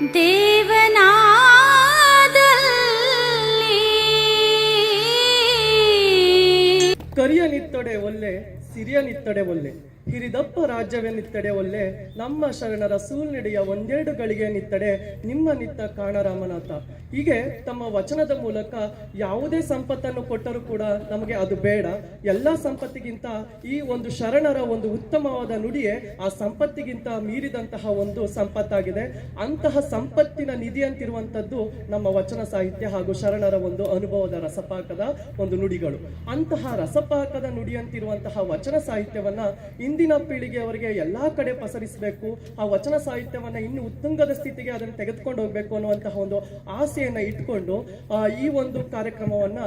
ದೇವನಾದಲ್ಲಿ. ಕರಿಯ ಒಳ್ಳೆ ಒಲ್ಲೆ ಸಿರಿಯ ನಿತ್ತೊಡೆ ಒಲ್ಲೆ. ಹಿರಿದಪ್ಪ ರಾಜ್ಯವೇ ನಿತ್ತಡೆ ಒಲ್ಲೆ, ನಮ್ಮ ಶರಣರ ಸೂಲ್ನಡಿಯ ಒಂದೆರಡು ಗಳಿಗೆ ನಿತ್ತಡೆ, ನಿಮ್ಮ ನಿತ್ತ ಕಾಣರಾಮನಾಥ. ಹೀಗೆ ತಮ್ಮ ವಚನದ ಮೂಲಕ ಯಾವುದೇ ಸಂಪತ್ತನ್ನು ಕೊಟ್ಟರೂ ಕೂಡ ನಮಗೆ ಅದು ಬೇಡ. ಎಲ್ಲ ಸಂಪತ್ತಿಗಿಂತ ಈ ಒಂದು ಶರಣರ ಒಂದು ಉತ್ತಮವಾದ ನುಡಿಯೇ ಆ ಸಂಪತ್ತಿಗಿಂತ ಮೀರಿದಂತಹ ಒಂದು ಸಂಪತ್ತಾಗಿದೆ. ಅಂತಹ ಸಂಪತ್ತಿನ ನಿಧಿ ಅಂತಿರುವಂತದ್ದು ನಮ್ಮ ವಚನ ಸಾಹಿತ್ಯ ಹಾಗೂ ಶರಣರ ಒಂದು ಅನುಭವದ ರಸಪಾಕದ ಒಂದು ನುಡಿಗಳು. ಅಂತಹ ರಸಪಾಕದ ನುಡಿಯಂತಿರುವಂತಹ ವಚನ ಸಾಹಿತ್ಯವನ್ನ ಇಂದಿನ ಪೀಳಿಗೆಯವರಿಗೆ ಎಲ್ಲಾ ಕಡೆ ಪಸರಿಸಬೇಕು, ಆ ವಚನ ಸಾಹಿತ್ಯವನ್ನು ಇನ್ನು ಉತ್ತುಂಗದ ಸ್ಥಿತಿಗೆ ಅದನ್ನು ತೆಗೆದುಕೊಂಡು ಹೋಗಬೇಕು ಅನ್ನುವಂತಹ ಒಂದು ಆಸೆಯನ್ನ ಇಟ್ಕೊಂಡು ಈ ಒಂದು ಕಾರ್ಯಕ್ರಮವನ್ನ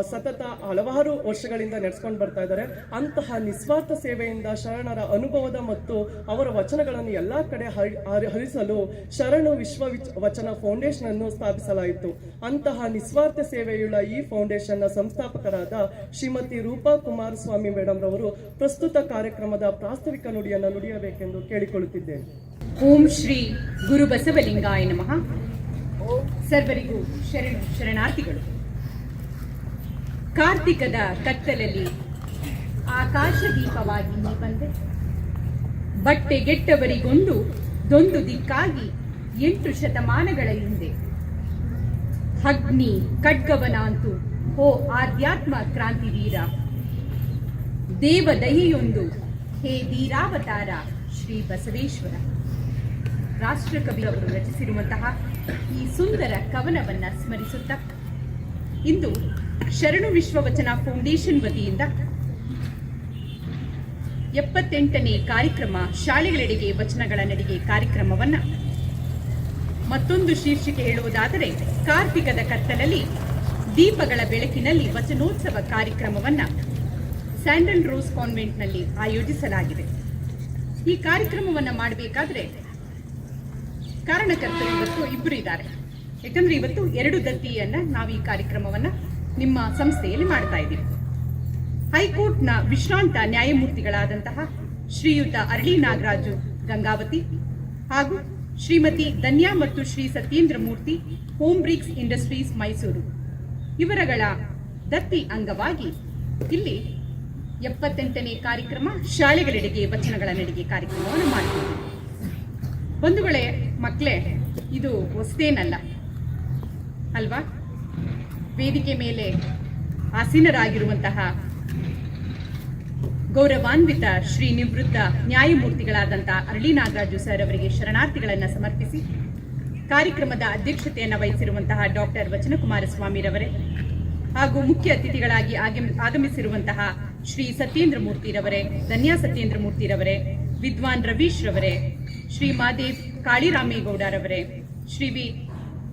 ಸತತ ಹಲವಾರು ವರ್ಷಗಳಿಂದ ನಡೆಸ್ಕೊಂಡು ಬರ್ತಾ ಇದ್ದಾರೆ. ಅಂತಹ ನಿಸ್ವಾರ್ಥ ಸೇವೆಯಿಂದ ಶರಣರ ಅನುಭವದ ಮತ್ತು ಅವರ ವಚನಗಳನ್ನು ಎಲ್ಲ ಕಡೆ ಹರಿ- ಹರಿ- ಹರಿಸಲು ಶರಣು ವಿಶ್ವ ವಿಚ್- ವಚನ ಫೌಂಡೇಶನ್ ಅನ್ನು ಸ್ಥಾಪಿಸಲಾಯಿತು. ಅಂತಹ ನಿಸ್ವಾರ್ಥ ಸೇವೆಯುಳ್ಳ ಈ ಫೌಂಡೇಶನ್ನ ಸಂಸ್ಥಾಪಕರಾದ ಶ್ರೀಮತಿ ರೂಪಾ ಕುಮಾರಸ್ವಾಮಿ ಮೇಡಮ್ ರವರು ಪ್ರಸ್ತುತ ಕಾರ್ಯಕ್ರಮದ ಪ್ರಾಸ್ತಾವಿಕ ನುಡಿಯನ್ನು ನುಡಿಯಬೇಕೆಂದು ಕೇಳಿಕೊಳ್ಳುತ್ತಿದ್ದೇನೆ. ಓಂ ಶ್ರೀ ಗುರು ಬಸವಲಿಂಗಾಯ ನಮಃ. ಸರ್ವರಿಗೂ ಶರಣ ಶರಣಾರ್ಥಿಗಳು. ಕಾರ್ತಿಕದ ಕತ್ತಲಲ್ಲಿ ಆಕಾಶ ದೀಪವಾಗಿ ನೀ ಬಂದೆ. ಬಟ್ಟೆಗೆಟ್ಟವರಿಗೊಂದು ದೊಂದು ದಿಕ್ಕಾಗಿ ಎಂಟು ಶತಮಾನಗಳ ಹಿಂದೆ. ಅಗ್ನಿ ಖಡ್ಗವನಾಂತು ಓ ಆಧ್ಯಾತ್ಮ ಕ್ರಾಂತಿ ಕ್ರಾಂತಿವೀರ. ದೇವದಯೆಯೊಂದು ಹೇ ವೀರಾವತಾರ ಶ್ರೀ ಬಸವೇಶ್ವರ. ರಾಷ್ಟ್ರಕವಿ ಅವರು ರಚಿಸಿರುವಂತಹ ಈ ಸುಂದರ ಕವನವನ್ನ ಸ್ಮರಿಸುತ್ತಾ ಇಂದು ಶರಣು ವಿಶ್ವವಚನ ಫೌಂಡೇಶನ್ ವತಿಯಿಂದ ಎಪ್ಪತ್ತೆಂಟನೇ ಕಾರ್ಯಕ್ರಮ ಶಾಲೆಗಳೆಡೆಗೆ ವಚನಗಳ ನಡಿಗೆ ಕಾರ್ಯಕ್ರಮವನ್ನ ಮತ್ತೊಂದು ಶೀರ್ಷಿಕೆ ಹೇಳುವುದಾದರೆ, ಕಾರ್ತಿಕದ ಕತ್ತಲಲ್ಲಿ ದೀಪಗಳ ಬೆಳಕಿನಲ್ಲಿ ವಚನೋತ್ಸವ ಕಾರ್ಯಕ್ರಮವನ್ನ ಸ್ಯಾಂಡಲ್ ರೋಸ್ ಕಾನ್ವೆಂಟ್ನಲ್ಲಿ ಆಯೋಜಿಸಲಾಗಿದೆ. ಈ ಕಾರ್ಯಕ್ರಮವನ್ನು ಮಾಡಬೇಕಾದ್ರೆ ಕಾರಣಕರ್ತರು ಇವತ್ತು ಇಬ್ಬರು ಇದ್ದಾರೆ. ಯಾಕಂದ್ರೆ ಇವತ್ತು ಎರಡು ದತ್ತಿಯನ್ನ ನಾವು ಈ ಕಾರ್ಯಕ್ರಮವನ್ನ ನಿಮ್ಮ ಸಂಸ್ಥೆಯಲ್ಲಿ ಮಾಡ್ತಾ ಇದ್ದೀವಿ. ಹೈಕೋರ್ಟ್ನ ವಿಶ್ರಾಂತ ನ್ಯಾಯಮೂರ್ತಿಗಳಾದಂತಹ ಶ್ರೀಯುತ ಅರಳಿ ನಾಗರಾಜು ಗಂಗಾವತಿ ಹಾಗೂ ಶ್ರೀಮತಿ ಧನ್ಯಾ ಮತ್ತು Shri Satyendra Murthy home bricks industries Mysuru ಇವರಗಳ ದತ್ತಿ ಅಂಗವಾಗಿ ಇಲ್ಲಿ ಎಪ್ಪತ್ತೆಂಟನೇ ಕಾರ್ಯಕ್ರಮ, ಶಾಲೆಗಳೆಡೆಗೆ ವಚನಗಳ ನಡಿಗೆ ಕಾರ್ಯಕ್ರಮವನ್ನು ಮಾಡ್ತೀವಿ. ಬಂಧುಗಳೇ ಮಕ್ಕಳೇ ಇದು ಹೊಸದೇನಲ್ಲ. ಅಲ್ವಾ? ವೇದಿಕೆ ಮೇಲೆ ಆಸೀನರಾಗಿರುವಂತಹ ಗೌರವಾನ್ವಿತ, ಶ್ರೀ ನಿವೃತ್ತ ನ್ಯಾಯಮೂರ್ತಿಗಳಾದಂತಹ ಅರಳಿ ನಾಗರಾಜು ಸರ್ ಅವರಿಗೆ ಶರಣಾರ್ಥಿಗಳನ್ನು ಸಮರ್ಪಿಸಿ ಕಾರ್ಯಕ್ರಮದ ಅಧ್ಯಕ್ಷತೆಯನ್ನು ವಹಿಸಿರುವಂತಹ ಡಾಕ್ಟರ್ ವಚನಕುಮಾರ ಸ್ವಾಮಿರವರೇ ಹಾಗೂ ಮುಖ್ಯ ಅತಿಥಿಗಳಾಗಿ ಆಗಮ್- ಆಗಮಿಸಿರುವಂತಹ ಶ್ರೀ ಸತ್ಯೇಂದ್ರ ಮೂರ್ತಿರವರೇ ಧನ್ಯಾ ಸತ್ಯೇಂದ್ರ ಮೂರ್ತಿರವರೇ ವಿದ್ವಾನ್ ರವೀಶ್ ರವರೇ, ಶ್ರೀ ಮಾದೇವ್ ಕಾಳಿರಾಮೇಗೌಡರವರೇ ಶ್ರೀ ವಿ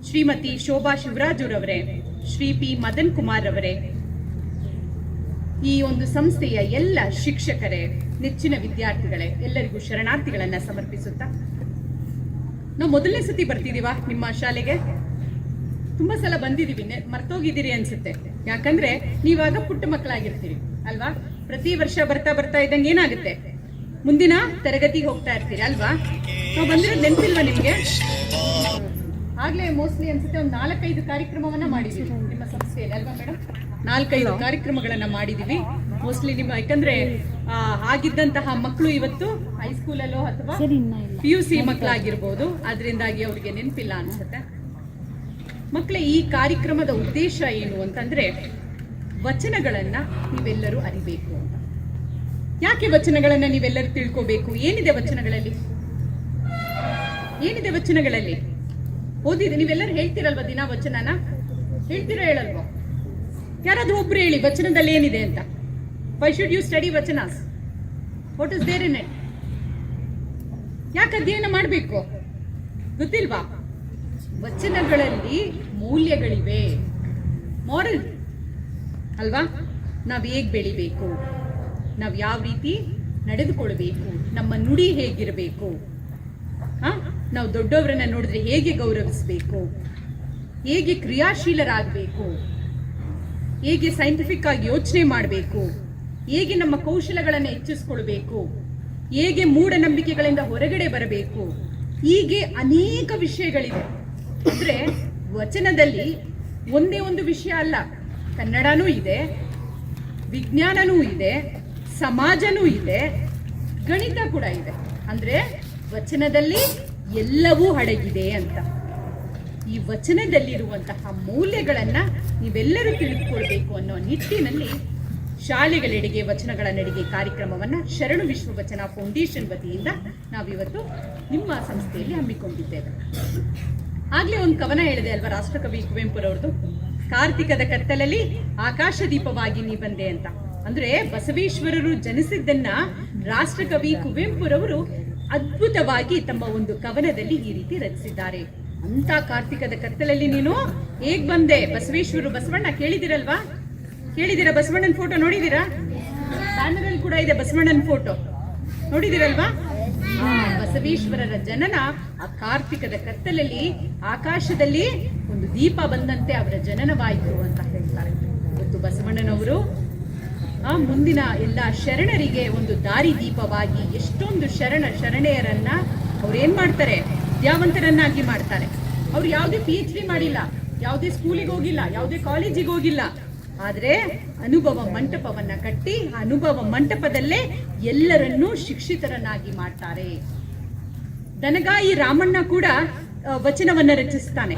ಶ್ರೀಮತಿ ಶೋಭಾ ಶಿವರಾಜುರವರೇ ಶ್ರೀ ಪಿ ಮದನ್ ಕುಮಾರ್ ರವರೇ. ಈ ಒಂದು ಸಂಸ್ಥೆಯ ಎಲ್ಲ ಶಿಕ್ಷಕರೇ, ನೆಚ್ಚಿನ ವಿದ್ಯಾರ್ಥಿಗಳೇ, ಎಲ್ಲರಿಗೂ ಶರಣಾರ್ಥಿಗಳನ್ನ ಸಮರ್ಪಿಸುತ್ತಾ. ನಾವು ಮೊದಲನೇ ಸತಿ ಬರ್ತಿದೀವ ನಿಮ್ಮ ಶಾಲೆಗೆ? ತುಂಬಾ ಸಲ ಬಂದಿದೀವಿ ಮರ್ತೋಗಿದ್ದೀರಿ ಅನ್ಸುತ್ತೆ. ಯಾಕಂದ್ರೆ ನೀವಾಗ ಪುಟ್ಟ ಮಕ್ಕಳಾಗಿರ್ತೀರಿ ಅಲ್ವಾ? ಪ್ರತಿ ವರ್ಷ ಬರ್ತಾ ಬರ್ತಾ ಇದ್ದಂಗೆ ಏನಾಗುತ್ತೆ? ಮುಂದಿನ ತರಗತಿಗೆ ಹೋಗ್ತಾ ಇರ್ತೀರಿ ಅಲ್ವಾ? ನಾವು ಬಂದ್ರೆ ನೆನಪಿಲ್ವಾ ನಿಮ್ಗೆ? ಆಗ್ಲೇ ಮೋಸ್ಟ್ಲಿ ಅನ್ಸುತ್ತೆ ಒಂದು ನಾಲ್ಕೈದು ಕಾರ್ಯಕ್ರಮವನ್ನ ಮಾಡಿದೀವಿ ನಿಮ್ಮ ಸಂಸ್ಥೆಯಲ್ಲಿ ಅಲ್ವಾ ಮೇಡಮ್ ನಾಲ್ಕೈದು ಕಾರ್ಯಕ್ರಮಗಳನ್ನ ಮಾಡಿದೀವಿ ಮೋಸ್ಟ್ಲಿ ನಿಮ್ಮ ಯಾಕಂದ್ರೆ ಆಗಿದ್ದಂತಹ ಮಕ್ಕಳು ಇವತ್ತು ಹೈಸ್ಕೂಲಲ್ಲೋ ಅಥವಾ ಪಿ ಯು ಸಿ ಮಕ್ಕಳಾಗಿರ್ಬೋದು ಅದರಿಂದಾಗಿ ಅವ್ರಿಗೆ ನೆನಪಿಲ್ಲ ಅನ್ಸುತ್ತೆ. ಮಕ್ಕಳೇ ಈ ಕಾರ್ಯಕ್ರಮದ ಉದ್ದೇಶ ಏನು ಅಂತಂದರೆ ವಚನಗಳನ್ನು ನೀವೆಲ್ಲರೂ ಅರಿಬೇಕು ಅಂತ. ಯಾಕೆ ವಚನಗಳನ್ನು ನೀವೆಲ್ಲರೂ ತಿಳ್ಕೋಬೇಕು? ಏನಿದೆ ವಚನಗಳಲ್ಲಿ? ಏನಿದೆ ವಚನಗಳಲ್ಲಿ? ಓದಿದೆ ನೀವೆಲ್ಲರೂ ಹೇಳ್ತಿರಲ್ವ ದಿನ ವಚನನ? ಹೇಳ್ತೀರಾ ಹೇಳಲ್ವೋ? ಯಾರಾದ್ರೂ ಒಬ್ರು ಹೇಳಿ, ವಚನದಲ್ಲಿ ಏನಿದೆ ಅಂತ. Why should you study vachanas? What is there in it ಯಾಕೆ ಅಧ್ಯಯನ ಮಾಡಬೇಕು? ಗೊತ್ತಿಲ್ವಾ? ವಚನಗಳಲ್ಲಿ ಮೌಲ್ಯಗಳಿವೆ. ಮಾರಲ್ ಅಲ್ವಾ? ನಾವು ಹೇಗೆ ಬೆಳಿಬೇಕು? ನಾವು ಯಾವ ರೀತಿ ನಡೆದುಕೊಳ್ಬೇಕು? ನಮ್ಮ ನುಡಿ ಹೇಗಿರಬೇಕು? ಹಾ? ನಾವು ದೊಡ್ಡವರನ್ನ ನೋಡಿದ್ರೆ ಹೇಗೆ ಗೌರವಿಸಬೇಕು? ಹೇಗೆ ಕ್ರಿಯಾಶೀಲರಾಗಬೇಕು? ಹೇಗೆ ಸೈಂಟಿಫಿಕ್ ಆಗಿ ಯೋಚನೆ ಮಾಡಬೇಕು? ಹೇಗೆ ನಮ್ಮ ಕೌಶಲಗಳನ್ನು ಹೆಚ್ಚಿಸ್ಕೊಳ್ಬೇಕು? ಹೇಗೆ ಮೂಢನಂಬಿಕೆಗಳಿಂದ ಹೊರಗಡೆ ಬರಬೇಕು? ಹೀಗೆ ಅನೇಕ ವಿಷಯಗಳಿದೆ ಅಂದ್ರೆ ವಚನದಲ್ಲಿ ಒಂದೇ ಒಂದು ವಿಷಯ ಅಲ್ಲ. ಕನ್ನಡನೂ ಇದೆ, ವಿಜ್ಞಾನನೂ ಇದೆ, ಸಮಾಜನೂ ಇದೆ, ಗಣಿತ ಕೂಡ ಇದೆ. ಅಂದ್ರೆ ವಚನದಲ್ಲಿ ಎಲ್ಲವೂ ಅಡಗಿದೆ ಅಂತ. ಈ ವಚನದಲ್ಲಿರುವಂತಹ ಮೌಲ್ಯಗಳನ್ನ ನೀವೆಲ್ಲರೂ ತಿಳಿದುಕೊಳ್ಬೇಕು ಅನ್ನೋ ನಿಟ್ಟಿನಲ್ಲಿ ಶಾಲೆಗಳೆಡೆಗೆ, ವಚನಗಳ ನಡಿಗೆ ಕಾರ್ಯಕ್ರಮವನ್ನ ಶರಣು ವಿಶ್ವ ವಚನ ಫೌಂಡೇಶನ್ ವತಿಯಿಂದ ನಾವಿವತ್ತು ನಿಮ್ಮ ಸಂಸ್ಥೆಯಲ್ಲಿ ಹಮ್ಮಿಕೊಂಡಿದ್ದೇವೆ. ಆಗ್ಲೇ ಒಂದು ಕವನ ಹೇಳಿದೆ ಅಲ್ವಾ, ರಾಷ್ಟ್ರಕವಿ ಕುವೆಂಪುರವ್ರದ್ದು ಕಾರ್ತಿಕದ ಕತ್ತಲಲ್ಲಿ ಆಕಾಶ ದೀಪವಾಗಿ ನೀ ಬಂದೆ ಅಂತ. ಅಂದ್ರೆ ಬಸವೇಶ್ವರರು ಜನಿಸಿದ್ದನ್ನ ರಾಷ್ಟ್ರಕವಿ ಕುವೆಂಪುರವರು ಅದ್ಭುತವಾಗಿ ತಮ್ಮ ಒಂದು ಕವನದಲ್ಲಿ ಈ ರೀತಿ ರಚಿಸಿದ್ದಾರೆ. ಅಂತ ಕಾರ್ತಿಕದ ಕತ್ತಲಲ್ಲಿ ನೀನು ಹೇಗ್ ಬಂದೆ? ಬಸವೇಶ್ವರರು ಬಸವಣ್ಣ ಕೇಳಿದಿರಲ್ವಾ? ಕೇಳಿದಿರ ಬಸವಣ್ಣನ ಫೋಟೋ ನೋಡಿದಿರಾ? ಬ್ಯಾನರ್ ಕೂಡ ಇದೆ ಬಸವಣ್ಣನ ಫೋಟೋ ನೋಡಿದಿರಲ್ವಾ? ಬಸವೇಶ್ವರರ ಜನನ ಆ ಕಾರ್ತಿಕದ ಕತ್ತಲಲ್ಲಿ ಆಕಾಶದಲ್ಲಿ ಒಂದು ದೀಪ ಬಂದಂತೆ ಅವರ ಜನನವಾಯಿತು ಅಂತ ಹೇಳ್ತಾರೆ. ಇವತ್ತು ಬಸವಣ್ಣನವರು ಆ ಮುಂದಿನ ಎಲ್ಲ ಶರಣರಿಗೆ ಒಂದು ದಾರಿ ದೀಪವಾಗಿ ಎಷ್ಟೊಂದು ಶರಣ ಶರಣೆಯರನ್ನ ಅವ್ರು ಏನ್ ಮಾಡ್ತಾರೆ? ವಿದ್ಯಾವಂತರನ್ನಾಗಿ ಮಾಡ್ತಾರೆ. ಅವ್ರು ಯಾವುದೇ ಪಿ ಎಚ್ ಡಿ ಮಾಡಿಲ್ಲ, ಯಾವುದೇ ಸ್ಕೂಲಿಗೆ ಹೋಗಿಲ್ಲ, ಯಾವುದೇ ಕಾಲೇಜಿಗೆ ಹೋಗಿಲ್ಲ. ಆದ್ರೆ ಅನುಭವ ಮಂಟಪವನ್ನ ಕಟ್ಟಿ ಅನುಭವ ಮಂಟಪದಲ್ಲೇ ಎಲ್ಲರನ್ನೂ ಶಿಕ್ಷಿತರನ್ನಾಗಿ ಮಾಡ್ತಾರೆ. ದನಗಾಯಿ ರಾಮಣ್ಣ ಕೂಡ ವಚನವನ್ನ ರಚಿಸ್ತಾನೆ.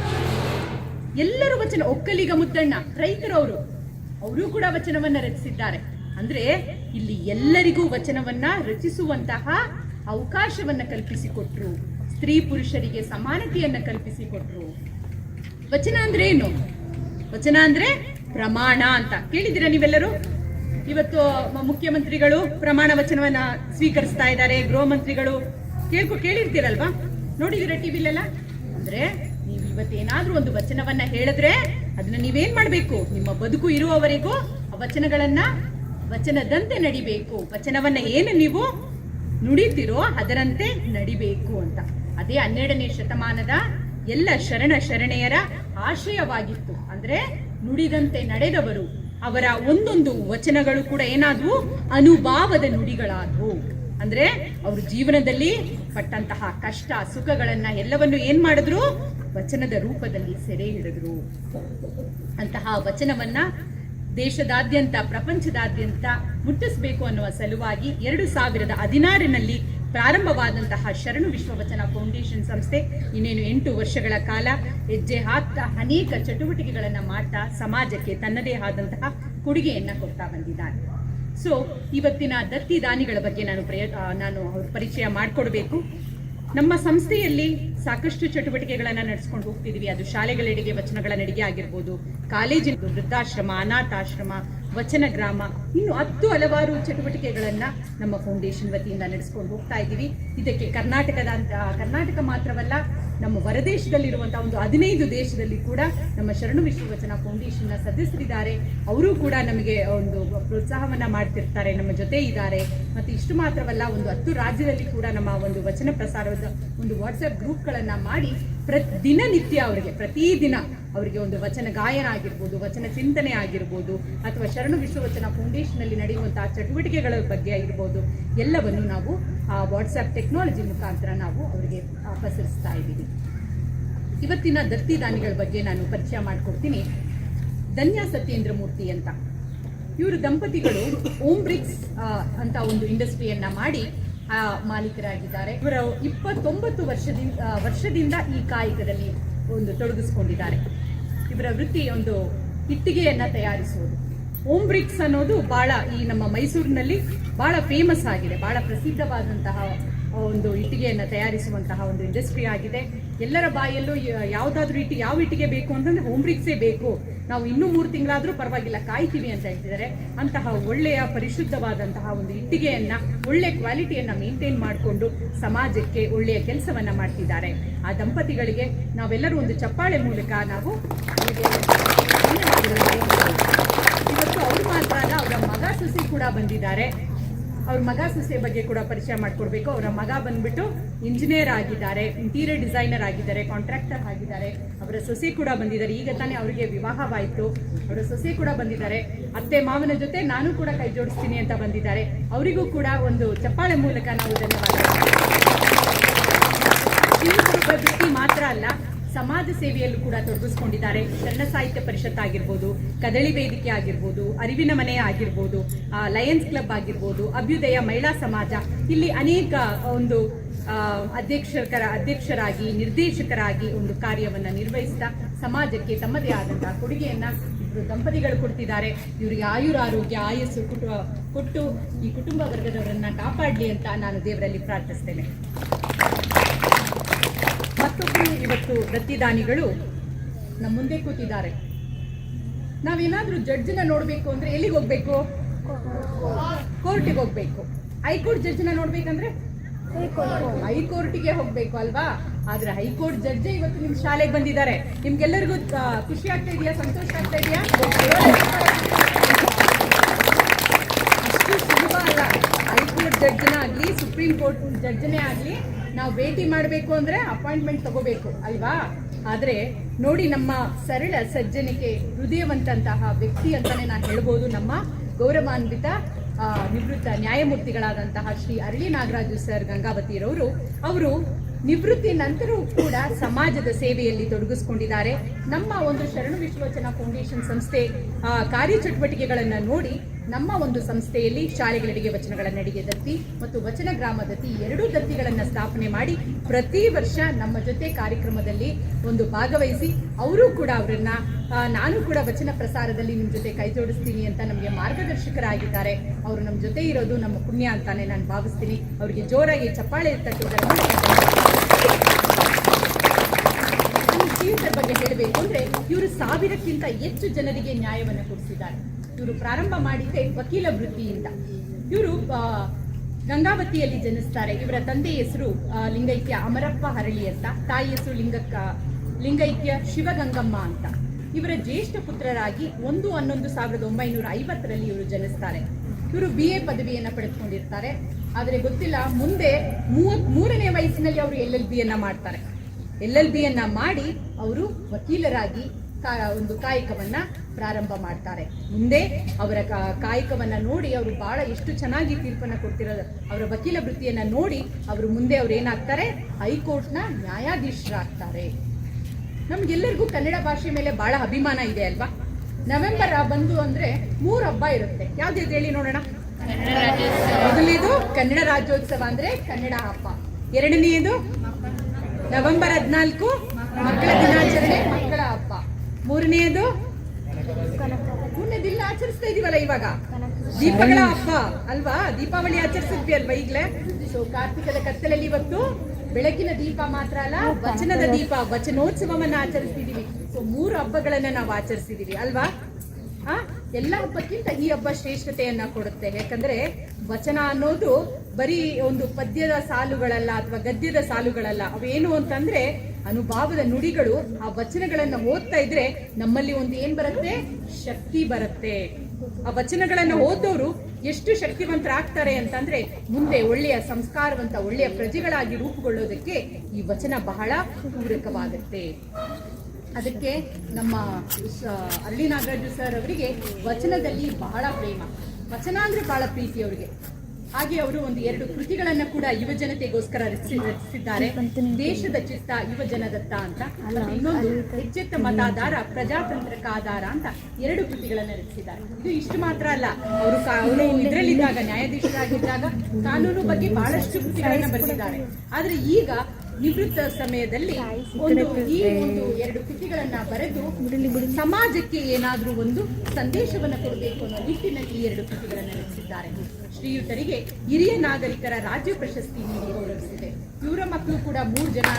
ಎಲ್ಲರೂ ವಚನ, ಒಕ್ಕಲಿಗ ಮುದ್ದಣ್ಣ ರೈತರವರು ಅವರು. ಕೂಡ ವಚನವನ್ನ ರಚಿಸಿದ್ದಾರೆ. ಅಂದ್ರೆ ಇಲ್ಲಿ ಎಲ್ಲರಿಗೂ ವಚನವನ್ನ ರಚಿಸುವಂತಹ ಅವಕಾಶವನ್ನ ಕಲ್ಪಿಸಿಕೊಟ್ರು. ಸ್ತ್ರೀ ಪುರುಷರಿಗೆ ಸಮಾನತೆಯನ್ನ ಕಲ್ಪಿಸಿಕೊಟ್ರು. ವಚನ ಅಂದ್ರೆ ಏನು? ವಚನ ಅಂದ್ರೆ ಪ್ರಮಾಣ ಅಂತ. ಕೇಳಿದಿರಾ ನೀವೆಲ್ಲರೂ? ಇವತ್ತು ಮುಖ್ಯಮಂತ್ರಿಗಳು ಪ್ರಮಾಣ ವಚನವನ್ನ ಸ್ವೀಕರಿಸ್ತಾ ಇದ್ದಾರೆ, ಗೃಹ ಮಂತ್ರಿಗಳು. ಕೇಳ್ಕೊ ಕೇಳಿರ್ತೀರಲ್ವಾ? ನೋಡಿದಿರಾ ಟಿವಿಲೆಲ್ಲ ಅಂದ್ರೆ ನೀವು ಇವತ್ತೇನಾದ್ರೂ ಒಂದು ವಚನವನ್ನ ಹೇಳಿದ್ರೆ ಅದನ್ನ ನೀವೇನ್ ಮಾಡ್ಬೇಕು? ನಿಮ್ಮ ಬದುಕು ಇರುವವರೆಗೂ ಆ ವಚನಗಳನ್ನ, ವಚನದಂತೆ ನಡಿಬೇಕು. ವಚನವನ್ನ ಏನು ನೀವು ನುಡಿತೀರೋ ಅದರಂತೆ ನಡಿಬೇಕು ಅಂತ. ಅದೇ ಹನ್ನೆರಡನೇ ಶತಮಾನದ ಎಲ್ಲ ಶರಣ ಶರಣೆಯರ ಆಶಯವಾಗಿತ್ತು ಅಂದ್ರೆ ನುಡಿದಂತೆ ನಡೆದವರು, ಅವರ ಒಂದೊಂದು ವಚನಗಳು ಕೂಡ ಏನಾದ್ವು? ಅನುಭಾವದ ನುಡಿಗಳಾದವು. ಅಂದ್ರೆ ಅವ್ರ ಜೀವನದಲ್ಲಿ ಪಟ್ಟಂತಹ ಕಷ್ಟ ಸುಖಗಳನ್ನ ಎಲ್ಲವನ್ನು ಏನ್ ಮಾಡಿದ್ರು? ವಚನದ ರೂಪದಲ್ಲಿ ಸೆರೆ ಹಿಡಿದ್ರು. ಅಂತಹ ವಚನವನ್ನ ದೇಶದಾದ್ಯಂತ, ಪ್ರಪಂಚದಾದ್ಯಂತ ಮುಟ್ಟಿಸಬೇಕು ಅನ್ನುವ ಸಲುವಾಗಿ ಎರಡು ಸಾವಿರದ ಹದಿನಾರಿನಲ್ಲಿ ಪ್ರಾರಂಭವಾದಂತಹ ಶರಣು ವಿಶ್ವವಚನ ಫೌಂಡೇಶನ್ ಸಂಸ್ಥೆ ಇನ್ನೇನು ಎಂಟು ವರ್ಷಗಳ ಕಾಲ ಹೆಜ್ಜೆ ಹಾಕ್ತಾ ಅನೇಕ ಚಟುವಟಿಕೆಗಳನ್ನು ಮಾಡ್ತಾ ಸಮಾಜಕ್ಕೆ ತನ್ನದೇ ಆದಂತಹ ಕೊಡುಗೆಯನ್ನ ಕೊಡ್ತಾ ಬಂದಿದ್ದಾರೆ. ಸೊ ಇವತ್ತಿನ ದತ್ತಿ ದಾನಿಗಳ ಬಗ್ಗೆ ನಾನು ಪ್ರಯ ನಾನು ಅವ್ರ ಪರಿಚಯ ಮಾಡಿಕೊಡ್ಬೇಕು. ನಮ್ಮ ಸಂಸ್ಥೆಯಲ್ಲಿ ಸಾಕಷ್ಟು ಚಟುವಟಿಕೆಗಳನ್ನ ನಡೆಸ್ಕೊಂಡು ಹೋಗ್ತಿದೀವಿ. ಅದು ಶಾಲೆಗಳೆಡೆಗೆ ವಚನಗಳ ನಡಿಗೆ ಆಗಿರ್ಬೋದು, ಕಾಲೇಜಿನ ವೃದ್ಧಾಶ್ರಮ, ಅನಾಥಾಶ್ರಮ ವಚನ ಗ್ರಾಮ. ಇನ್ನು ಹತ್ತು ಹಲವಾರು ಚಟುವಟಿಕೆಗಳನ್ನು ನಮ್ಮ ಫೌಂಡೇಶನ್ ವತಿಯಿಂದ ನಡೆಸ್ಕೊಂಡು ಹೋಗ್ತಾ ಇದ್ದೀವಿ. ಇದಕ್ಕೆ ಕರ್ನಾಟಕದ ಕರ್ನಾಟಕ ಮಾತ್ರವಲ್ಲ, ನಮ್ಮ ಹೊರದೇಶದಲ್ಲಿರುವಂಥ ಒಂದು ಹದಿನೈದು ದೇಶದಲ್ಲಿ ಕೂಡ ನಮ್ಮ ಶರಣು ವಿಶ್ವವಚನ ಫೌಂಡೇಶನ್ನ ಸದಸ್ಯರಿದ್ದಾರೆ. ಅವರು ಕೂಡ ನಮಗೆ ಒಂದು ಪ್ರೋತ್ಸಾಹವನ್ನ ಮಾಡ್ತಿರ್ತಾರೆ, ನಮ್ಮ ಜೊತೆ ಇದ್ದಾರೆ. ಮತ್ತೆ ಇಷ್ಟು ಮಾತ್ರವಲ್ಲ, ಒಂದು ಹತ್ತು ರಾಜ್ಯದಲ್ಲಿ ಕೂಡ ನಮ್ಮ ಒಂದು ವಚನ ಪ್ರಸಾರದ ಒಂದು ವಾಟ್ಸಪ್ ಗ್ರೂಪ್ಗಳನ್ನು ಮಾಡಿ ಪ್ರತಿ, ದಿನನಿತ್ಯ ಅವರಿಗೆ, ಪ್ರತಿದಿನ ಅವರಿಗೆ ಒಂದು ವಚನ ಗಾಯನ ಆಗಿರ್ಬೋದು ವಚನ ಚಿಂತನೆ ಆಗಿರ್ಬೋದು, ಅಥವಾ ಶರಣು ವಿಶ್ವವಚನ ಫೌಂಡೇಶನ್ ಅಲ್ಲಿ ನಡೆಯುವಂತಹ ಚಟುವಟಿಕೆಗಳ ಬಗ್ಗೆ ಆಗಿರ್ಬೋದು, ಎಲ್ಲವನ್ನು ನಾವು ಆ ವಾಟ್ಸಪ್ ಟೆಕ್ನಾಲಜಿ ಮುಖಾಂತರ ನಾವು ಅವರಿಗೆ ಪಸರಿಸ್ತಾ ಇದ್ದೀವಿ. ಇವತ್ತಿನ ದತ್ತಿದಾನಿಗಳ ಬಗ್ಗೆ ನಾನು ಪರಿಚಯ ಮಾಡಿಕೊಡ್ತೀನಿ. ಧನ್ಯ ಸತ್ಯೇಂದ್ರ ಮೂರ್ತಿ ಅಂತ. ಇವರು ದಂಪತಿಗಳು ಓಂ ಬ್ರಿಕ್ಸ್ ಅಂತ ಒಂದು ಇಂಡಸ್ಟ್ರಿಯನ್ನ ಮಾಡಿ ಆ, ಮಾಲೀಕರಾಗಿದ್ದಾರೆ. ಇವರ ಇಪ್ಪತ್ತೊಂಬತ್ತು ವರ್ಷದಿಂದ ವರ್ಷದಿಂದ ಈ ಕಾಯಕದಲ್ಲಿ ಒಂದು ತೊಡಗಿಸ್ಕೊಂಡಿದ್ದಾರೆ. ಇವರ ವೃತ್ತಿ ಒಂದು ಇಟ್ಟಿಗೆಯನ್ನ ತಯಾರಿಸುವುದು. ಓಂ ಬ್ರಿಕ್ಸ್ ಅನ್ನೋದು ಬಹಳ ಈ ನಮ್ಮ ಮೈಸೂರಿನಲ್ಲಿ ಬಹಳ ಫೇಮಸ್ ಆಗಿದೆ ಬಹಳ ಪ್ರಸಿದ್ಧವಾದಂತಹ ಒಂದು ಇಟ್ಟಿಗೆಯನ್ನು ತಯಾರಿಸುವಂತಹ ಒಂದು ಇಂಡಸ್ಟ್ರಿ ಆಗಿದೆ. ಎಲ್ಲರ ಬಾಯಲ್ಲೂ ಯಾವುದಾದ್ರೂ ಇಟ್ಟು, ಯಾವ ಇಟ್ಟಿಗೆ ಬೇಕು ಅಂತಂದ್ರೆ ಹೋಮ್ ಬ್ರಿಕ್ಸೇ ಬೇಕು. ನಾವು ಇನ್ನೂ ಮೂರು ತಿಂಗಳಾದರೂ ಪರವಾಗಿಲ್ಲ, ಕಾಯ್ತೀವಿ ಅಂತ ಹೇಳ್ತಿದ್ದಾರೆ. ಅಂತಹ ಒಳ್ಳೆಯ ಪರಿಶುದ್ಧವಾದಂತಹ ಒಂದು ಇಟ್ಟಿಗೆಯನ್ನ, ಒಳ್ಳೆ ಕ್ವಾಲಿಟಿಯನ್ನ ಮೇಂಟೈನ್ ಮಾಡಿಕೊಂಡು ಸಮಾಜಕ್ಕೆ ಒಳ್ಳೆಯ ಕೆಲಸವನ್ನ ಮಾಡ್ತಿದ್ದಾರೆ. ಆ ದಂಪತಿಗಳಿಗೆ ನಾವೆಲ್ಲರೂ ಒಂದು ಚಪ್ಪಾಳೆ ಮೂಲಕ ನಾವು. ಇವತ್ತು ಅವ್ರು ಮಾತ್ರ ಅಲ್ಲ, ಅವರ ಮಗ ಸುಸಿ ಕೂಡ ಬಂದಿದ್ದಾರೆ. ಅವ್ರ ಮಗ ಸೊಸೆ ಬಗ್ಗೆ ಕೂಡ ಪರಿಚಯ ಮಾಡಿಕೊಡ್ಬೇಕು. ಅವರ ಮಗ ಬಂದ್ಬಿಟ್ಟು ಇಂಜಿನಿಯರ್ ಆಗಿದ್ದಾರೆ ಇಂಟೀರಿಯರ್ ಡಿಸೈನರ್ ಆಗಿದ್ದಾರೆ ಕಾಂಟ್ರಾಕ್ಟರ್ ಆಗಿದ್ದಾರೆ. ಅವರ ಸೊಸೆ ಕೂಡ ಬಂದಿದ್ದಾರೆ. ಈಗ ತಾನೇ ಅವರಿಗೆ ವಿವಾಹವಾಯಿತು. ಅವರ ಸೊಸೆ ಕೂಡ ಬಂದಿದ್ದಾರೆ. ಅತ್ತೆ ಮಾವನ ಜೊತೆ ನಾನು ಕೂಡ ಕೈ ಜೋಡಿಸ್ತೀನಿ ಅಂತ ಬಂದಿದ್ದಾರೆ. ಅವರಿಗೂ ಕೂಡ ಒಂದು ಚಪ್ಪಾಳೆ ಮೂಲಕ ನಾವು ಧನ್ಯವಾದ. ಮಾತ್ರ ಅಲ್ಲ ಸಮಾಜ ಸೇವೆಯಲ್ಲೂ ಕೂಡ ತೊಡಗಿಸ್ಕೊಂಡಿದ್ದಾರೆ. ಕನ್ನಡ ಸಾಹಿತ್ಯ ಪರಿಷತ್ ಆಗಿರ್ಬೋದು, ಕದಳಿ ವೇದಿಕೆ ಆಗಿರ್ಬೋದು, ಅರಿವಿನ ಮನೆ ಆಗಿರ್ಬೋದು ಲಯನ್ಸ್ ಕ್ಲಬ್ ಆಗಿರ್ಬೋದು, ಅಭ್ಯುದಯ ಮಹಿಳಾ ಸಮಾಜ. ಇಲ್ಲಿ ಅನೇಕ ಒಂದು ಅಧ್ಯಕ್ಷಕರ, ಅಧ್ಯಕ್ಷರಾಗಿ, ನಿರ್ದೇಶಕರಾಗಿ ಒಂದು ಕಾರ್ಯವನ್ನ ನಿರ್ವಹಿಸ್ತಾ ಸಮಾಜಕ್ಕೆ ತಮ್ಮದೇ ಆದಂತಹ ಕೊಡುಗೆಯನ್ನ ದಂಪತಿಗಳು ಕೊಡ್ತಿದ್ದಾರೆ. ಇವರಿಗೆ ಆಯುರ ಆರೋಗ್ಯ ಆಯಸ್ಸು ಕುಟುಂಬ, ಕೊಟ್ಟು ಈ ಕುಟುಂಬ ವರ್ಗದವರನ್ನ ಕಾಪಾಡಲಿ ಅಂತ ನಾನು ದೇವರಲ್ಲಿ ಪ್ರಾರ್ಥಿಸ್ತೇನೆ. ಮತ್ತೊಬ್ಬರು ಇವತ್ತು ದತ್ತಿದಾನಿಗಳು ನಮ್ಮ ಮುಂದೆ ಕೂತಿದ್ದಾರೆ. ನಾವೇನಾದ್ರೂ ಜಡ್ಜ್ನ ನೋಡಬೇಕು ಅಂದ್ರೆ ಎಲ್ಲಿಗೆ ಹೋಗ್ಬೇಕು? ಕೋರ್ಟಿಗೆ ಹೋಗ್ಬೇಕು. ಹೈಕೋರ್ಟ್ ಜಡ್ಜ್ನ ನೋಡ್ಬೇಕಂದ್ರೆ ಹೈಕೋರ್ಟಿಗೆ ಹೋಗ್ಬೇಕು ಅಲ್ವಾ? ಆದ್ರೆ ಹೈಕೋರ್ಟ್ ಜಡ್ಜೆ ಇವತ್ತು ನಿಮ್ ಶಾಲೆಗೆ ಬಂದಿದ್ದಾರೆ. ನಿಮ್ಗೆಲ್ಲರಿಗೂ ಖುಷಿ ಆಗ್ತಾ ಇದೆಯಾ? ಸಂತೋಷ ಆಗ್ತಾ ಇದೆಯಾ? ಅಷ್ಟು ಸುಲಭ ಅಲ್ಲ. ಹೈಕೋರ್ಟ್ ಜಡ್ಜ್ನ ಆಗ್ಲಿ, ಸುಪ್ರೀಂ ಕೋರ್ಟ್ ಜಡ್ಜ್ನೇ ಆಗ್ಲಿ ನಾವು ಭೇಟಿ ಮಾಡಬೇಕು ಅಂದ್ರೆ ಅಪಾಯಿಂಟ್ಮೆಂಟ್ ತಗೋಬೇಕು, ಅಲ್ವಾ? ಆದ್ರೆ ನೋಡಿ ನಮ್ಮ ಸರಳ ಸಜ್ಜನಿಕೆ ಹೃದಯವಂತಹ ವ್ಯಕ್ತಿ ಅಂತಾನೆ ನಾನು ಹೇಳ್ಬೋದು ನಮ್ಮ ಗೌರವಾನ್ವಿತ ನಿವೃತ್ತ ನ್ಯಾಯಮೂರ್ತಿಗಳಾದಂತಹ ಶ್ರೀ ಅರಳಿ ನಾಗರಾಜು ಸರ್ ಗಂಗಾವತಿರವರು. ಅವರು ನಿವೃತ್ತಿ ನಂತರವೂ ಕೂಡ ಸಮಾಜದ ಸೇವೆಯಲ್ಲಿ ತೊಡಗಿಸಿಕೊಂಡಿದ್ದಾರೆ. ನಮ್ಮ ಒಂದು ಶರಣು ವಿಶ್ವಚನ ಫೌಂಡೇಶನ್ ಸಂಸ್ಥೆ ಕಾರ್ಯಚಟುವಟಿಕೆಗಳನ್ನು ನೋಡಿ ನಮ್ಮ ಒಂದು ಸಂಸ್ಥೆಯಲ್ಲಿ ಶಾಲೆಗಳಿಗೆ ವಚನಗಳ ನಡಿಗೆ ದತ್ತಿ ಮತ್ತು ವಚನ ಗ್ರಾಮ ದತ್ತಿ ಎರಡೂ ದತ್ತಿಗಳನ್ನು ಸ್ಥಾಪನೆ ಮಾಡಿ ಪ್ರತಿ ವರ್ಷ ನಮ್ಮ ಜೊತೆ ಕಾರ್ಯಕ್ರಮದಲ್ಲಿ ಒಂದು ಭಾಗವಹಿಸಿ ಅವರು ಕೂಡ ಅವರನ್ನ ನಾನು ಕೂಡ ವಚನ ಪ್ರಸಾರದಲ್ಲಿ ನಿಮ್ಮ ಜೊತೆ ಕೈ ಜೋಡಿಸ್ತೀನಿ ಅಂತ ನಮಗೆ ಮಾರ್ಗದರ್ಶಕರಾಗಿದ್ದಾರೆ. ಅವರು ನಮ್ಮ ಜೊತೆ ಇರೋದು ನಮ್ಮ ಪುಣ್ಯ ಅಂತಾನೆ ನಾನು ಭಾವಿಸ್ತೀನಿ. ಅವರಿಗೆ ಜೋರಾಗಿ ಚಪ್ಪಾಳೆ ತಟ್ಟುವುದರ ಮೂಲಕ ನಮ್ಮ ಶ್ರೀಯುತರ ಬಗ್ಗೆ ಹೇಳಬೇಕು ಅಂದ್ರೆ ಇವರು ಸಾವಿರಕ್ಕಿಂತ ಹೆಚ್ಚು ಜನರಿಗೆ ನ್ಯಾಯವನ್ನು ಕೊಡಿಸಿದ್ದಾರೆ. ಇವರು ಪ್ರಾರಂಭ ಮಾಡಿದ್ದೆ ವಕೀಲ ವೃತ್ತಿಯಿಂದ. ಇವರು ಗಂಗಾವತಿಯಲ್ಲಿ ಜನಿಸ್ತಾರೆ. ಇವರ ತಂದೆ ಹೆಸರು ಲಿಂಗೈಕ್ಯ ಅಮರಪ್ಪ ಹರಳಿ ಅಂತ. ತಾಯಿ ಹೆಸರು ಲಿಂಗಕ್ಕ, ಲಿಂಗೈಕ್ಯ ಶಿವಗಂಗಮ್ಮ ಅಂತ. ಇವರ ಜ್ಯೇಷ್ಠ ಪುತ್ರರಾಗಿ ಒಂದು ಹನ್ನೊಂದು ಸಾವಿರದ ಒಂಬೈನೂರ ಐವತ್ತರಲ್ಲಿ ಇವರು ಜನಿಸ್ತಾರೆ. ಇವರು ಬಿ ಎ ಪದವಿಯನ್ನ ಪಡೆದುಕೊಂಡಿರ್ತಾರೆ. ಆದರೆ ಗೊತ್ತಿಲ್ಲ, ಮುಂದೆ ಮೂವತ್ ಮೂರನೇ ವಯಸ್ಸಿನಲ್ಲಿ ಅವರು ಎಲ್ ಎಲ್ ಬಿಯನ್ನು ಮಾಡ್ತಾರೆ. ಎಲ್ ಎಲ್ ಬಿಯನ್ನ ಮಾಡಿ ಅವರು ವಕೀಲರಾಗಿ ಒಂದು ಕಾಯಕವನ್ನ ಪ್ರಾರಂಭ ಮಾಡ್ತಾರೆ. ಮುಂದೆ ಅವರ ಕಾಯಕವನ್ನ ನೋಡಿ ಅವರು ಬಹಳ ಎಷ್ಟು ಚೆನ್ನಾಗಿ ತೀರ್ಪನ್ನ ಕೊಡ್ತಿರೋದು ಅವರ ವಕೀಲ ವೃತ್ತಿಯನ್ನ ನೋಡಿ ಅವರು ಮುಂದೆ ಅವ್ರು ಏನಾಗ್ತಾರೆ? ಹೈಕೋರ್ಟ್ನ ನ್ಯಾಯಾಧೀಶರಾಗ್ತಾರೆ. ನಮ್ಗೆಲ್ಲರಿಗೂ ಕನ್ನಡ ಭಾಷೆ ಮೇಲೆ ಬಹಳ ಅಭಿಮಾನ ಇದೆ ಅಲ್ವಾ? ನವೆಂಬರ್ ಬಂದು ಅಂದ್ರೆ ಮೂರು ಹಬ್ಬ ಇರುತ್ತೆ. ಯಾವ್ದು ಹೇಳಿ ನೋಡೋಣ? ಮೊದಲನೇದು ಕನ್ನಡ ರಾಜ್ಯೋತ್ಸವ ಅಂದ್ರೆ ಕನ್ನಡ ಹಬ್ಬ. ಎರಡನೆಯದು ನವೆಂಬರ್ ಹದಿನಾಲ್ಕು, ಮಕ್ಕಳ ದಿನಾಚರಣೆ, ಮಕ್ಕಳ ಹಬ್ಬ. ಮೂರನೆಯದು ಮೂರನೇದಿಲ್ಲ ಆಚರಿಸ್ತಾ ಇದೀವಲ್ಲ ಇವಾಗ? ದೀಪಗಳ ಹಬ್ಬ, ಅಲ್ವಾ? ದೀಪಾವಳಿ ಆಚರಿಸಿದ್ವಿ ಅಲ್ವಾ ಈಗಲೇ? ಸೊ ಕಾರ್ತಿಕದ ಕತ್ತಲಲ್ಲಿ ಇವತ್ತು ಬೆಳಕಿನ ದೀಪ ಮಾತ್ರ ಅಲ್ಲ, ವಚನದ ದೀಪ, ವಚನೋತ್ಸವವನ್ನ ಆಚರಿಸ್ತಿದೀವಿ. ಸೊ ಮೂರು ಹಬ್ಬಗಳನ್ನ ನಾವು ಆಚರಿಸಿದೀವಿ, ಅಲ್ವಾ? ಆ? ಎಲ್ಲ ಹಬ್ಬಕ್ಕಿಂತ ಈ ಹಬ್ಬ ಶ್ರೇಷ್ಠತೆಯನ್ನ ಕೊಡುತ್ತೆ. ಯಾಕಂದ್ರೆ ವಚನ ಅನ್ನೋದು ಬರೀ ಒಂದು ಪದ್ಯದ ಸಾಲುಗಳಲ್ಲ ಅಥವಾ ಗದ್ಯದ ಸಾಲುಗಳಲ್ಲ, ಅವೇನು ಅಂತಂದ್ರೆ ಅನುಭಾವದ ನುಡಿಗಳು, ಆ ವಚನಗಳನ್ನ ಓದ್ತಾ ಇದ್ರೆ ನಮ್ಮಲ್ಲಿ ಒಂದು ಏನ್ ಬರುತ್ತೆ? ಶಕ್ತಿ ಬರುತ್ತೆ. ಆ ವಚನಗಳನ್ನ ಓದೋರು ಎಷ್ಟು ಶಕ್ತಿವಂತರಾಗ್ತಾರೆ ಅಂತಂದ್ರೆ ಮುಂದೆ ಒಳ್ಳೆಯ ಸಂಸ್ಕಾರವಂತ, ಒಳ್ಳೆಯ ಪ್ರಜೆಗಳಾಗಿ ರೂಪುಗೊಳ್ಳೋದಕ್ಕೆ ಈ ವಚನ ಬಹಳ ಪೂರಕವಾಗುತ್ತೆ. ಅದಕ್ಕೆ ನಮ್ಮ ಅರಳಿ ನಾಗರಾಜು ಸರ್ ಅವರಿಗೆ ವಚನದಲ್ಲಿ ಬಹಳ ಪ್ರೇಮ. ವಚನ ಅಂದ್ರೆ ಬಹಳ ಪ್ರೀತಿ ಅವರಿಗೆ. ಹಾಗೆ ಅವರು ಒಂದು ಎರಡು ಕೃತಿಗಳನ್ನ ಕೂಡ ಯುವ ಜನತೆಗೋಸ್ಕರ ರಚಿಸಿ ರಚಿಸಿದ್ದಾರೆ. ದೇಶದ ಚಿತ್ತ ಯುವ ಜನದತ್ತ ಅಂತ. ಇನ್ನೊಂದು ಎಚ್ಚೆತ್ತ ಮತಾಧಾರ ಪ್ರಜಾತಂತ್ರಕ ಆಧಾರ ಅಂತ ಎರಡು ಕೃತಿಗಳನ್ನ ರಚಿಸಿದ್ದಾರೆ. ಇದು ಇಷ್ಟು ಮಾತ್ರ ಅಲ್ಲ. ಅವರು ಅವರು ಇದರಲ್ಲಿದ್ದಾಗ ನ್ಯಾಯಾಧೀಶರಾಗಿದ್ದಾಗ ಕಾನೂನು ಬಗ್ಗೆ ಬಹಳಷ್ಟು ಕೃತಿಗಳನ್ನ ಬರೆದಿದ್ದಾರೆ. ಆದ್ರೆ ಈಗ ನಿವೃತ್ತ ಸಮಯದಲ್ಲಿ ಒಂದು ಈ ಒಂದು ಎರಡು ಕೃತಿಗಳನ್ನ ಬರೆದು ಸಮಾಜಕ್ಕೆ ಏನಾದ್ರೂ ಒಂದು ಸಂದೇಶವನ್ನ ಕೊಡಬೇಕು ಅನ್ನೋ ನಿಟ್ಟಿನಲ್ಲಿ ಈ ಎರಡು ಕೃತಿಗಳನ್ನ ರಚಿಸಿದ್ದಾರೆ. ಶ್ರೀಯುತರಿಗೆ ಹಿರಿಯ ನಾಗರಿಕರ ರಾಜ್ಯ ಪ್ರಶಸ್ತಿ ನೀಡಿ ಗೌರವಿಸಿದೆ. ಇವರ ಮಕ್ಕಳು ಕೂಡ ಮೂರು ಜನ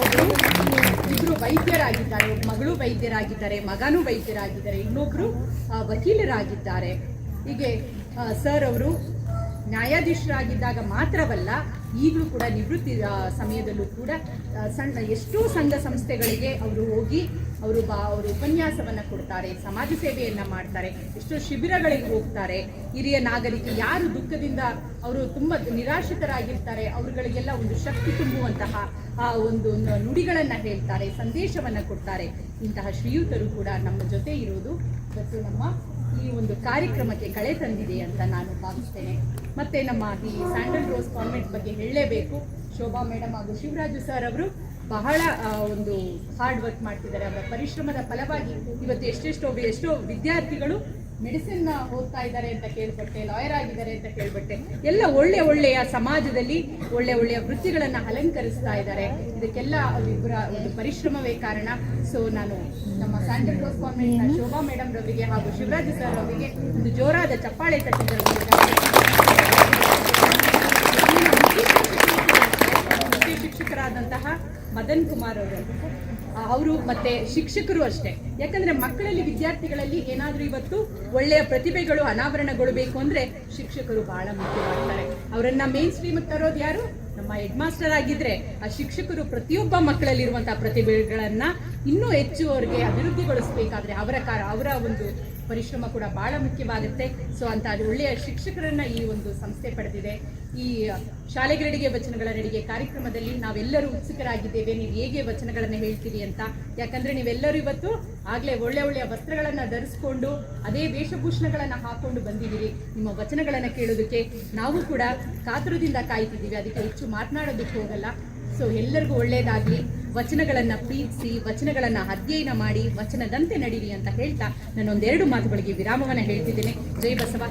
ಒಬ್ಬರು ಇಬ್ರು ವೈದ್ಯರಾಗಿದ್ದಾರೆ ಮಗಳು ವೈದ್ಯರಾಗಿದ್ದಾರೆ, ಮಗನೂ ವೈದ್ಯರಾಗಿದ್ದಾರೆ ಇನ್ನೊಬ್ಬರು ವಕೀಲರಾಗಿದ್ದಾರೆ. ಹೀಗೆ ಸರ್ ಅವರು ನ್ಯಾಯಾಧೀಶರಾಗಿದ್ದಾಗ ಮಾತ್ರವಲ್ಲ, ಈಗಲೂ ಕೂಡ ನಿವೃತ್ತಿ ಸಮಯದಲ್ಲೂ ಕೂಡ ಸಣ್ಣ ಎಷ್ಟೋ ಸಂಘ ಸಂಸ್ಥೆಗಳಿಗೆ ಅವರು ಹೋಗಿ ಅವರು ಬಾ ಅವರು ಉಪನ್ಯಾಸವನ್ನು ಕೊಡ್ತಾರೆ, ಸಮಾಜ ಸೇವೆಯನ್ನು ಮಾಡ್ತಾರೆ, ಎಷ್ಟೋ ಶಿಬಿರಗಳಿಗೆ ಹೋಗ್ತಾರೆ. ಹಿರಿಯ ನಾಗರಿಕ ಯಾರು ದುಃಖದಿಂದ ಅವರು ತುಂಬ ನಿರಾಶ್ರಿತರಾಗಿರ್ತಾರೆ, ಅವರುಗಳಿಗೆಲ್ಲ ಒಂದು ಶಕ್ತಿ ತುಂಬುವಂತಹ, ಆ, ಒಂದು ನುಡಿಗಳನ್ನು ನುಡಿಗಳನ್ನ ಹೇಳ್ತಾರೆ, ಸಂದೇಶವನ್ನು ಕೊಡ್ತಾರೆ. ಇಂತಹ ಶ್ರೀಯುತರು ಕೂಡ ನಮ್ಮ ಜೊತೆ ಇರುವುದು ಮತ್ತು ನಮ್ಮ ಈ ಒಂದು ಕಾರ್ಯಕ್ರಮಕ್ಕೆ ಕಳೆ ತಂದಿದೆ ಅಂತ ನಾನು ಭಾವಿಸ್ತೇನೆ. ಮತ್ತೆ ನಮ್ಮ ಈ ಸ್ಯಾಂಡಲ್ ರೋಸ್ ಕಾನ್ವೆಂಟ್ ಬಗ್ಗೆ ಹೇಳಲೇಬೇಕು. ಶೋಭಾ ಮೇಡಮ್ ಹಾಗೂ ಶಿವರಾಜು ಸರ್ ಅವರು ಬಹಳ ಒಂದು ಹಾರ್ಡ್ ವರ್ಕ್ ಮಾಡ್ತಿದ್ದಾರೆ. ಅವರ ಪರಿಶ್ರಮದ ಫಲವಾಗಿ ಇವತ್ತು ಎಷ್ಟೆಷ್ಟೋ, ಎಷ್ಟೋ ವಿದ್ಯಾರ್ಥಿಗಳು ಮೆಡಿಸಿನ್ ಓದ್ತಾ ಇದ್ದಾರೆ ಅಂತ ಕೇಳ್ಪಟ್ಟೆ ಲಾಯರ್ ಆಗಿದ್ದಾರೆ ಅಂತ ಕೇಳ್ಪಟ್ಟೆ. ಎಲ್ಲ ಒಳ್ಳೆ, ಒಳ್ಳೆಯ ಸಮಾಜದಲ್ಲಿ ಒಳ್ಳೆ, ಒಳ್ಳೆಯ ವೃತ್ತಿಗಳನ್ನ ಅಲಂಕರಿಸ್ತಾ ಇದ್ದಾರೆ. ಇದಕ್ಕೆಲ್ಲ ಅವರಿಬ್ಬರ ಒಂದು ಪರಿಶ್ರಮವೇ ಕಾರಣ. ಸೊ ನಾನು ನಮ್ಮ ಸ್ಯಾಂಡಲ್ ಕೋಸ್ ಕಾನ್ವೆಂಟ್ನ ಶೋಭಾ ಮೇಡಮ್ ರವರಿಗೆ ಹಾಗೂ ಶಿವರಾಜ್ ಸರ್ ಅವರಿಗೆ ಒಂದು ಜೋರಾದ ಚಪ್ಪಾಳೆ ತಟ್ಟಿದ್ದರ ಶಿಕ್ಷಕರಾದಂತಹ ಮದನ್ ಕುಮಾರ್ ಅವರು ಅವರು ಮತ್ತೆ ಶಿಕ್ಷಕರು ಅಷ್ಟೇ. ಯಾಕಂದ್ರೆ ಮಕ್ಕಳಲ್ಲಿ ವಿದ್ಯಾರ್ಥಿಗಳಲ್ಲಿ ಏನಾದರೂ ಇವತ್ತು ಒಳ್ಳೆಯ ಪ್ರತಿಭೆಗಳು ಅನಾವರಣಗೊಳ್ಳಬೇಕು ಅಂದ್ರೆ ಶಿಕ್ಷಕರು ಬಹಳ ಮುಖ್ಯವಾಗ್ತಾರೆ. ಅವರನ್ನ ಮೇನ್ ಸ್ಟ್ರೀಮ್ ತರೋದು ಯಾರು? ನಮ್ಮ ಹೆಡ್ ಮಾಸ್ಟರ್ ಆಗಿದ್ರೆ ಆ ಶಿಕ್ಷಕರು ಪ್ರತಿಯೊಬ್ಬ ಮಕ್ಕಳಲ್ಲಿರುವಂತಹ ಪ್ರತಿಭೆಗಳನ್ನ ಇನ್ನೂ ಹೆಚ್ಚು ಅವ್ರಿಗೆ ಅಭಿವೃದ್ಧಿಗೊಳಿಸಬೇಕಾದ್ರೆ ಅವರ ಕಾರ ಅವರ ಒಂದು ಪರಿಶ್ರಮ ಕೂಡ ಬಹಳ ಮುಖ್ಯವಾಗುತ್ತೆ. ಸೊ ಅಂತ ಒಳ್ಳೆಯ ಶಿಕ್ಷಕರನ್ನ ಈ ಒಂದು ಸಂಸ್ಥೆ ಪಡೆದಿದೆ. ಈ ಶಾಲೆಗಳಿಗೆ ವಚನಗಳ ನಡಿಗೆ ಕಾರ್ಯಕ್ರಮದಲ್ಲಿ ನಾವೆಲ್ಲರೂ ಉತ್ಸುಕರಾಗಿದ್ದೇವೆ. ನೀವು ಹೇಗೆ ವಚನಗಳನ್ನು ಹೇಳ್ತೀರಿ ಅಂತ. ಯಾಕಂದ್ರೆ ನೀವೆಲ್ಲರೂ ಇವತ್ತು ಆಗ್ಲೇ ಒಳ್ಳೆ ಒಳ್ಳೆಯ ವಸ್ತ್ರಗಳನ್ನು ಧರಿಸ್ಕೊಂಡು, ಅದೇ ವೇಷಭೂಷಣಗಳನ್ನು ಹಾಕೊಂಡು ಬಂದಿದ್ದೀರಿ. ನಿಮ್ಮ ವಚನಗಳನ್ನು ಕೇಳೋದಕ್ಕೆ ನಾವು ಕೂಡ ಕಾತುರದಿಂದ ಕಾಯ್ತಿದ್ದೀವಿ. ಅದಕ್ಕೆ ಹೆಚ್ಚು ಮಾತನಾಡೋದಕ್ಕೆ ಹೋಗಲ್ಲ. ಸೊ ಎಲ್ಲರಿಗೂ ಒಳ್ಳೆಯದಾಗಲಿ ವಚನಗಳನ್ನು ಪ್ರೀತಿಸಿ, ವಚನಗಳನ್ನು ಅಧ್ಯಯನ ಮಾಡಿ, ವಚನದಂತೆ ನಡೀರಿ ಅಂತ ಹೇಳ್ತಾ ನಾನು ಒಂದೆರಡು ಮಾತುಗಳಿಗೆ ವಿರಾಮವನ್ನು ಹೇಳ್ತಿದ್ದೇನೆ. ಜೈ ಬಸವ.